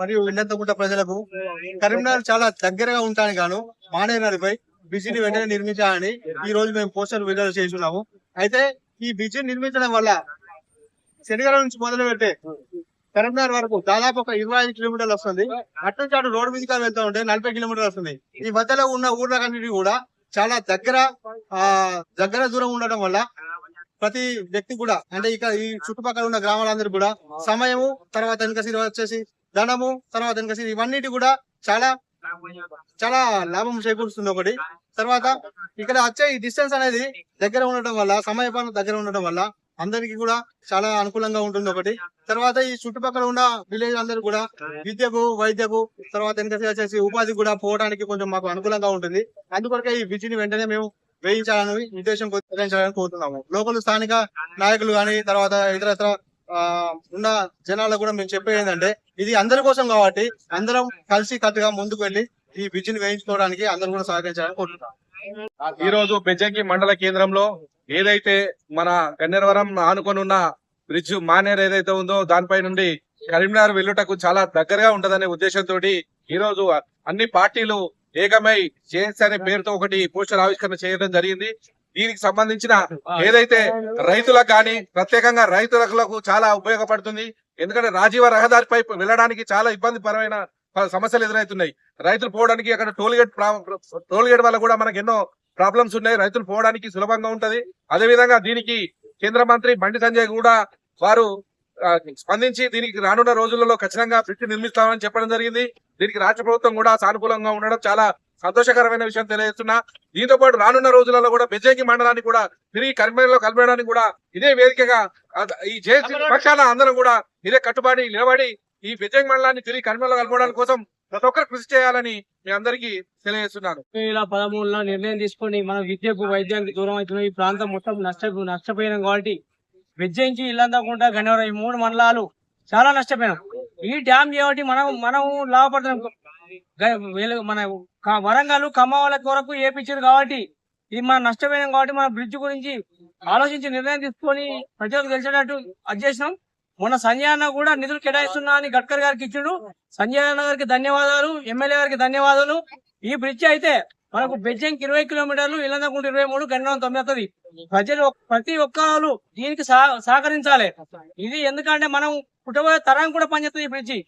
మరియు ఇల్లంతకుంట ప్రజలకు కరీంనగర్ చాలా దగ్గరగా ఉంటాను గాను మానేనదిపై బ్రిడ్జిని వెంటనే నిర్మించాలని ఈ రోజు మేము పోస్టర్ విడుదల చేస్తున్నాము. అయితే ఈ బ్రిడ్జిని నిర్మించడం వల్ల శనిగల నుంచి మొదలు పెట్టే కరీంనగర్ వరకు దాదాపు ఒక ఇరవై ఐదు కిలోమీటర్లు వస్తుంది. అటు నుంచి అటు రోడ్డు మీదకి వెళ్తూ ఉంటే నలభై కిలోమీటర్లు వస్తుంది. ఈ మధ్యలో ఉన్న ఊర్లకన్నిటి కూడా చాలా దగ్గర ఆ దగ్గర దూరం ఉండటం వల్ల ప్రతి వ్యక్తి కూడా అంటే ఇక ఈ చుట్టుపక్కల ఉన్న గ్రామాలందరూ కూడా సమయము తర్వాత వెనుక వచ్చేసి ధనము తర్వాత ఇవన్నీ ఇవన్నిటి కూడా చాలా చాలా లాభం చేకూరుస్తుంది ఒకటి. తర్వాత ఇక్కడ వచ్చే ఈ డిస్టెన్స్ అనేది దగ్గర ఉండటం వల్ల సమయ దగ్గర ఉండటం వల్ల అందరికి కూడా చాలా అనుకూలంగా ఉంటుంది ఒకటి. తర్వాత ఈ చుట్టుపక్కల ఉన్న విలేజ్ అందరూ కూడా విద్యకు వైద్యకు తర్వాత వచ్చేసి ఉపాధి కూడా పోవడానికి కొంచెం మాకు అనుకూలంగా ఉంటుంది. అందుకొరకే ఈ బ్రిడ్జిని వెంటనే మేము వేయించాలని ఉద్దేశం కోరుతున్నాము. లోకల్ స్థానిక నాయకులు కానీ తర్వాత ఇతర ఇతర ఉన్న జనాలకు కూడా మేము చెప్పేది ఏంటంటే ఇది అందరి కోసం కాబట్టి అందరం కలిసి కట్టుగా ముందుకు వెళ్ళి ఈ బ్రిడ్జిని వేయించుకోవడానికి అందరూ కూడా సహకరించాలని కోరుతున్నాం ఈ రోజు బెజ్జంకి మండల కేంద్రంలో ఏదైతే మన గన్నేరవరం ఆనుకొని ఉన్న బ్రిడ్జ్ మానేర్ ఏదైతే ఉందో దానిపై నుండి కరీంనగర్ వెళ్ళుటకు చాలా దగ్గరగా ఉంటదనే ఉద్దేశంతో ఈ రోజు అన్ని పార్టీలు ఏకమై జేఎస్ అనే పేరుతో ఒకటి పోస్టర్ ఆవిష్కరణ చేయడం జరిగింది. దీనికి సంబంధించిన ఏదైతే రైతులకు కానీ ప్రత్యేకంగా రైతులకు చాలా ఉపయోగపడుతుంది. ఎందుకంటే రాజీవ రహదారిపై వెళ్ళడానికి చాలా ఇబ్బందికరమైన సమస్యలు ఎదురవుతున్నాయి రైతులు పోవడానికి అక్కడ టోల్ గేట్ టోల్ గేట్ వల్ల కూడా మనకు ఎన్నో ప్రాబ్లమ్స్ ఉన్నాయి. రైతులు పోవడానికి సులభంగా ఉంటది. అదే విధంగా దీనికి కేంద్ర మంత్రి బండి సంజయ్ కూడా వారు స్పందించి దీనికి రానున్న రోజులలో ఖచ్చితంగా బ్రిడ్జ్ నిర్మిస్తామని చెప్పడం జరిగింది. దీనికి రాష్ట్ర ప్రభుత్వం కూడా సానుకూలంగా ఉండడం చాలా సంతోషకరమైన విషయం తెలియజేస్తున్నా. దీంతో పాటు రానున్న రోజులలో కూడా బెజ్జంకి మండలాన్ని కూడా తిరిగి కరీంనగర్లో కలపడానికి కూడా ఇదే వేదికగా ఈ జేసీ పక్షాన అందరం కూడా ఇదే కట్టుబడి నిలబడి ఈ బెజ్జంకి మండలాన్ని తిరిగి కరీంనగర్లో కలపడానికి కోసం ప్రతి ఒక్కరు కృషి చేయాలని మీ అందరికీ తెలియజేస్తున్నాను. పదమూడులో నిర్ణయం తీసుకొని మన విద్యకు వైద్యానికి దూరం అవుతున్న ఈ ప్రాంతం మొత్తం నష్ట నష్టపోయినాం కాబట్టి విద్యించి ఇల్లందకుండా గన్నవరం ఈ మూడు మండలాలు చాలా నష్టపోయినాం. ఈ డ్యామ్ చేయబట్టి మనం మనం లాభపడుతున్నాం. మన వరంగల్ ఖమ్మాల కొరకు ఏపించారు కాబట్టి ఇది మనం నష్టపోయినాం కాబట్టి మన బ్రిడ్జ్ గురించి ఆలోచించి నిర్ణయం తీసుకొని ప్రజలకు తెలిసేటట్టు అది చేసినాం. మొన్న సంజయ్ అన్న కూడా నిధులు కేటాయిస్తున్నా అని గడ్కర్ గారికి ఇచ్చిండు. సంజయ్ అన్న గారికి ధన్యవాదాలు ఎమ్మెల్యే గారికి ధన్యవాదాలు. ఈ బ్రిడ్జ్ అయితే మనకు బెజ్జంకి ఇరవై కిలోమీటర్లు ఇల్లందకుంట ఇరవై మూడు గండం తొమ్మిది. వస్తుంది ప్రజలు ప్రతి ఒక్కరు దీనికి సహ- సహకరించాలి. ఇది ఎందుకంటే మనం పుట్టబోయే తరం కూడా పనిచేస్తుంది ఈ బ్రిడ్జి